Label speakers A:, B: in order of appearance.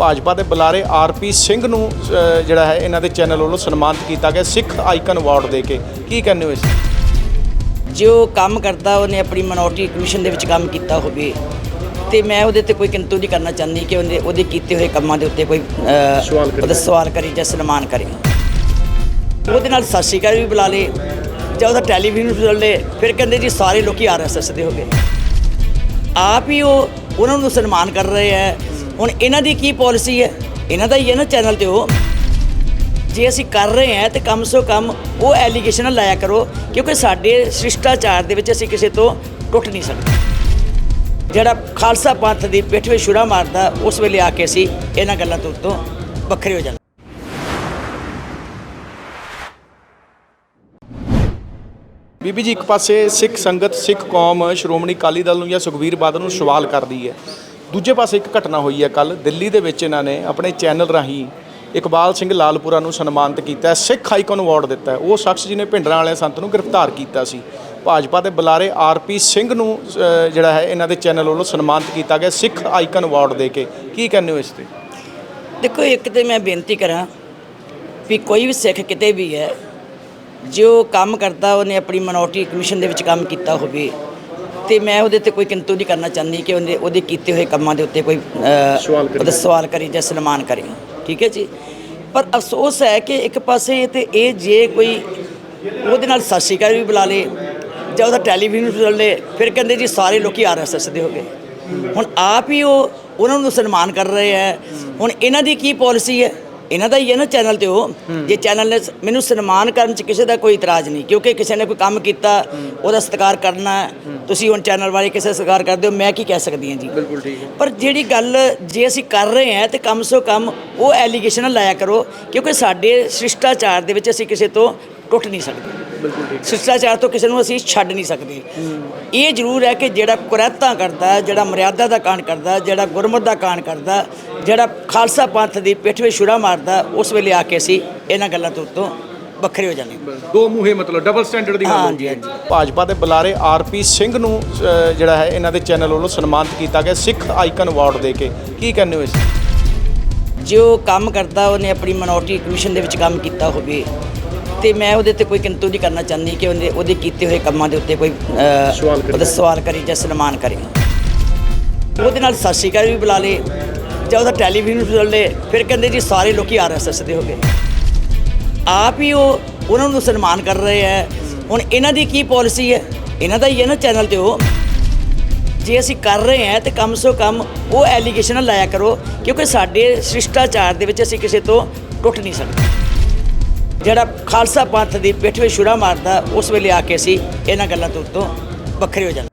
A: ਭਾਜਪਾ ਦੇ ਬੁਲਾਰੇ ਆਰਪੀ ਸਿੰਘ ਨੂੰ ਜਿਹੜਾ ਹੈ ਇਹਨਾਂ ਦੇ ਚੈਨਲ ਵੱਲੋਂ ਸਨਮਾਨਿਤ ਕੀਤਾ ਗਿਆ ਸਿੱਖ ਆਈਕਨ ਅਵਾਰਡ ਦੇ ਕੇ। ਕੀ ਕਹਿੰਦੇ ਹੋ ਇਸ
B: ਜੋ ਕੰਮ ਕਰਦਾ ਉਹਨੇ ਆਪਣੀ ਮਿਨੋਰਟੀ ਕਮਿਸ਼ਨ ਦੇ ਵਿੱਚ ਕੰਮ ਕੀਤਾ ਹੋਵੇ ਤੇ ਮੈਂ ਉਹਦੇ ਤੇ ਕੋਈ ਕਿੰਤੂ ਨਹੀਂ ਕਰਨਾ ਚਾਹੁੰਦੀ ਕਿ ਉਹਦੇ ਉਹਦੇ ਕੀਤੇ ਹੋਏ ਕੰਮਾਂ ਦੇ ਉੱਤੇ ਕੋਈ
A: ਸਵਾਲ ਕਰੇ।
B: ਉਹਦਾ ਸਵਾਲ ਕਰੇ ਜਾਂ ਸਨਮਾਨ ਕਰੇ। ਉਹਦੇ ਨਾਲ ਸਤਿ ਸ਼੍ਰੀ ਅਕਾਲ ਵੀ ਬੁਲਾ ਲੇ ਜਾਂ ਉਹਦਾ ਟੈਲੀਵਿਜ਼ਨ ਵੀ ਸੁਣ ਲੇ ਫਿਰ ਕਹਿੰਦੇ ਜੀ ਸਾਰੇ ਲੋਕੀ ਆਰਐਸਐਸ ਦੇ ਹੋ ਗਏ। ਆਪ ਹੀ ਉਹ ਉਹਨਾਂ ਨੂੰ ਸਨਮਾਨ ਕਰ ਰਹੇ ਹੈ ਹੁਣ ਇਹਨਾਂ ਦੀ ਕੀ ਪਾਲਿਸੀ ਹੈ? ਇਹਨਾਂ ਦਾ ਹੀ ਹੈ ਨਾ ਚੈਨਲ ਤੇ ਉਹ। ਜੇ ਅਸੀਂ ਕਰ ਰਹੇ ਹਾਂ ਤੇ ਕਮ ਸੋ ਕਮ ਉਹ ਐਲੀਗੇਸ਼ਨ ਲਾਇਆ ਕਰੋ, ਕਿਉਂਕਿ ਸਾਡੇ ਸ਼ਿਸ਼ਟਾਚਾਰ ਦੇ ਵਿੱਚ ਅਸੀਂ ਕਿਸੇ ਤੋਂ ਟੁੱਟ ਨਹੀਂ ਸਕਦੇ। ਜਿਹੜਾ ਖਾਲਸਾ ਪੰਥ ਦੀ ਪਿੱਠ ਵਿੱਚ ਛੁਰਾ ਮਾਰਦਾ, ਉਸ ਵੇਲੇ ਆ ਕੇ ਅਸੀਂ ਇਹਨਾਂ ਗੱਲਾਂ ਤੋਂ ਤੋਂ ਵੱਖਰੇ ਹੋ ਜਾਂਦੇ।
A: ਬੀਬੀ ਜੀ, ਇੱਕ ਪਾਸੇ ਸਿੱਖ ਸੰਗਤ, ਸਿੱਖ ਕੌਮ, ਸ਼੍ਰੋਮਣੀ ਅਕਾਲੀ ਦਲ ਨੂੰ ਜਾਂ ਸੁਖਵੀਰ ਬਾਦਲ ਨੂੰ ਸਵਾਲ ਕਰਦੀ ਹੈ। ਦੂਜੇ ਪਾਸੇ ਇੱਕ ਘਟਨਾ ਹੋਈ ਹੈ ਕੱਲ ਦਿੱਲੀ ਦੇ ਵਿੱਚ ਇਹਨਾਂ ਨੇ ਆਪਣੇ ਚੈਨਲ ਰਾਹੀਂ ਇਕਬਾਲ ਸਿੰਘ ਲਾਲਪੁਰਾ ਨੂੰ ਸਨਮਾਨਿਤ ਕੀਤਾ ਸਿੱਖ ਆਈਕਨ ਅਵਾਰਡ ਦਿੱਤਾ ਉਹ ਸ਼ਖਸ ਜਿਹਨੇ ਭਿੰਡਰਾਂ ਵਾਲੇ ਸੰਤ ਨੂੰ ਗ੍ਰਿਫਤਾਰ ਕੀਤਾ ਸੀ। ਭਾਜਪਾ ਦੇ ਬੁਲਾਰੇ ਆਰਪੀ ਸਿੰਘ ਨੂੰ ਜਿਹੜਾ ਹੈ, ਇਹਨਾਂ ਦੇ ਚੈਨਲ ਵੱਲੋਂ ਸਨਮਾਨਿਤ ਕੀਤਾ ਗਿਆ। ਸਿੱਖ ਆਈਕਨ ਅਵਾਰਡ ਦੇ ਕੇ ਕੀ ਕਹਿੰਦੇ ਹੋ ਇਸ ਤੇ?
B: ਦੇਖੋ, ਇੱਕ ਤੇ ਮੈਂ ਬੇਨਤੀ ਕਰਾਂ ਵੀ ਕੋਈ ਵੀ ਸਿੱਖ ਕਿਤੇ ਵੀ ਹੈ, ਜੋ ਕੰਮ ਕਰਦਾ, ਉਹਨੇ ਆਪਣੀ ਮਿਨੋਰਟੀ ਕਮਿਸ਼ਨ ਦੇ ਵਿੱਚ ਕੰਮ ਕੀਤਾ ਹੋਵੇ ਤੇ ਮੈਂ ਉਹਦੇ ਤੇ ਕੋਈ ਕਿੰਤੂ ਨਹੀਂ ਕਰਨਾ ਚਾਹੁੰਦੀ ਕਿ ਉਹਦੇ ਉਹਦੇ ਕੀਤੇ ਹੋਏ ਕੰਮਾਂ ਦੇ ਉੱਤੇ ਕੋਈ ਅਹ,
A: ਸਵਾਲ ਕਰੇ।
B: ਉਹਦਾ ਸਵਾਲ ਕਰੇ ਜਾਂ ਸਨਮਾਨ ਕਰੇ। ਠੀਕ ਹੈ ਜੀ? ਪਰ ਅਫਸੋਸ ਹੈ ਕਿ ਇੱਕ ਪਾਸੇ ਤੇ ਇਹ ਜੇ ਕੋਈ ਉਹਦੇ ਨਾਲ ਅਕਾਲ ਵੀ ਬੁਲਾ ਲੇ ਜਾਂ ਉਹਦਾ ਟੈਲੀਵਿਜ਼ਨ ਵੀ ਸੁਣ ਲੇ ਫਿਰ ਕਹਿੰਦੇ ਜੀ ਸਾਰੇ ਲੋਕੀ ਆਰਐਸਐਸ ਦੇ ਹੋ ਗਏ। ਹੁਣ ਆਪ ਹੀ ਉਹ ਉਹਨਾਂ ਨੂੰ ਸਨਮਾਨ ਕਰ ਰਹੇ ਹੈ। ਹੁਣ ਇਹਨਾਂ ਦੀ ਕੀ ਪਾਲਿਸੀ ਹੈ? ਇਹਨਾਂ ਦਾ ਹੀ ਹੈ ਨਾ ਚੈਨਲ ਤੇ ਉਹ। ਜੇ ਚੈਨਲ ਨੇ ਮੈਨੂੰ ਸਨਮਾਨ ਕਰਨ ਚ ਕਿਸੇ ਦਾ ਕੋਈ ਇਤਰਾਜ਼ ਨਹੀਂ ਕਿਉਂਕਿ ਕਿਸੇ ਨੇ ਕੋਈ ਕੰਮ ਕੀਤਾ ਉਹਦਾ ਸਤਿਕਾਰ ਕਰਨਾ। ਤੁਸੀਂ ਹੁਣ ਚੈਨਲ ਵਾਲੇ ਕਿਸੇ ਸਤਿਕਾਰ ਕਰਦੇ ਹੋ ਮੈਂ ਕੀ ਕਹਿ ਸਕਦੀ ਹਾਂ ਜੀ?
A: ਬਿਲਕੁਲ ਠੀਕ ਹੈ।
B: ਪਰ ਜਿਹੜੀ ਗੱਲ ਜੇ ਅਸੀਂ ਕਰ ਰਹੇ ਹਾਂ ਤੇ ਕਮ ਸੋ ਕਮ ਉਹ ਐਲੀਗੇਸ਼ਨ ਲਾਇਆ ਕਰੋ ਕਿਉਂਕਿ ਸਾਡੇ ਸ਼ਿਸ਼ਟਾਚਾਰ ਦੇ ਵਿੱਚ ਅਸੀਂ ਕਿਸੇ ਤੋਂ ਟੁੱਟ ਨਹੀਂ ਸਕਦੇ।
A: ਬਿਲਕੁਲ ਠੀਕ
B: ਸ਼ਿਸ਼ਟਾਚਾਰ ਤੋਂ ਕਿਸੇ ਨੂੰ ਅਸੀਂ ਛੱਡ ਨਹੀਂ ਸਕਦੇ। ਇਹ ਜ਼ਰੂਰ ਹੈ ਕਿ ਜਿਹੜਾ ਕੁਰੈਤਾਂ ਕਰਦਾ ਹੈ, ਜਿਹੜਾ ਮਰਿਆਦਾ ਦਾ ਕਾਣ ਕਰਦਾ ਹੈ, ਜਿਹੜਾ ਗੁਰਮਤ ਦਾ ਕਾਣ ਕਰਦਾ ਹੈ, ਜਿਹੜਾ ਖਾਲਸਾ ਪੰਥ ਦੀ ਪਿੱਠ 'ਤੇ ਛੁਰਾ ਮਾਰਦਾ ਉਸ ਵੇਲੇ ਆ ਕੇ ਅਸੀਂ ਇਹਨਾਂ ਗੱਲਾਂ ਤੋਂ ਤੋਂ ਵੱਖਰੇ ਹੋ ਜਾਂਦੇ ਹਾਂ।
A: ਦੋ ਮੂਹੇ ਮਤਲਬ ਡਬਲ ਸਟੈਂਡਰਡ ਦੀ ਗੱਲ
B: ਹਾਂਜੀ,
A: ਹੋਈ ਹੈ
B: ਹਾਂਜੀ।
A: ਭਾਜਪਾ ਦੇ ਬੁਲਾਰੇ ਆਰਪੀ ਸਿੰਘ ਨੂੰ ਜਿਹੜਾ ਹੈ ਇਹਨਾਂ ਦੇ ਚੈਨਲ ਵੱਲੋਂ ਸਨਮਾਨਿਤ ਕੀਤਾ ਗਿਆ ਸਿੱਖ ਆਈਕਨ ਅਵਾਰਡ ਦੇ ਕੇ। ਕੀ ਕਹਿੰਦੇ ਹੋ ਇਸ?
B: ਜੋ ਕੰਮ ਕਰਦਾ ਉਹਨੇ ਆਪਣੀ ਮਿਨੋਰਟੀ ਕਮਿਸ਼ਨ ਦੇ ਵਿੱਚ ਕੰਮ ਕੀਤਾ ਹੋਵੇ। ਤੇ ਮੈਂ ਉਹਦੇ ਤੇ ਕੋਈ ਕਿੰਤੂ ਨਹੀਂ ਕਰਨਾ ਚਾਹੁੰਦੀ ਕਿ ਉਹਦੇ ਉਹਦੇ ਕੀਤੇ ਹੋਏ ਕੰਮਾਂ ਦੇ ਉੱਤੇ ਕੋਈ। ਉਹਦਾ ਸਵਾਲ ਕਰੇ। ਜਾਂ ਸਨਮਾਨ ਕਰੇ। ਉਹਦੇ ਨਾਲ ਸਤਿ ਸ਼੍ਰੀ ਅਕਾਲ ਵੀ ਬੁਲਾ ਲੇ ਜਾਂ ਉਹਦਾ ਟੈਲੀਵਿਜ਼ਨ ਵੀ ਸੁਣ ਲੇ ਫਿਰ ਕਹਿੰਦੇ ਜੀ ਸਾਰੇ ਲੋਕੀ ਆਰਐਸਐਸ ਦੇ ਹੋ ਗਏ। ਆਪ ਹੀ ਉਹ ਉਹਨਾਂ ਨੂੰ ਸਨਮਾਨ ਕਰ ਰਹੇ ਹੈ। ਹੁਣ ਇਹਨਾਂ ਦੀ ਕੀ ਪਾਲਿਸੀ ਹੈ? ਇਹਨਾਂ ਦਾ ਹੀ ਹੈ ਨਾ ਚੈਨਲ ਤੇ ਉਹ। ਜੇ ਅਸੀਂ ਕਰ ਰਹੇ ਹਾਂ ਤੇ ਕਮ ਸੋ ਕਮ ਉਹ ਐਲੀਗੇਸ਼ਨ ਨਾ ਲਾਇਆ ਕਰੋ, ਕਿਉਂਕਿ ਸਾਡੇ ਸ਼ਿਸ਼ਟਾਚਾਰ ਦੇ ਵਿੱਚ ਅਸੀਂ ਕਿਸੇ ਤੋਂ ਟੁੱਟ ਨਹੀਂ ਸਕਦੇ। ਜਿਹੜਾ ਖਾਲਸਾ ਪੰਥ ਦੀ ਪਿੱਠ ਵਿੱਚ ਛੁਰਾ ਮਾਰਦਾ, ਉਸ ਵੇਲੇ ਆ ਕੇ ਅਸੀਂ ਇਹਨਾਂ ਗੱਲਾਂ ਤੋਂ ਤੋਂ ਵੱਖਰੇ ਹੋ ਜਾਂਦੇ।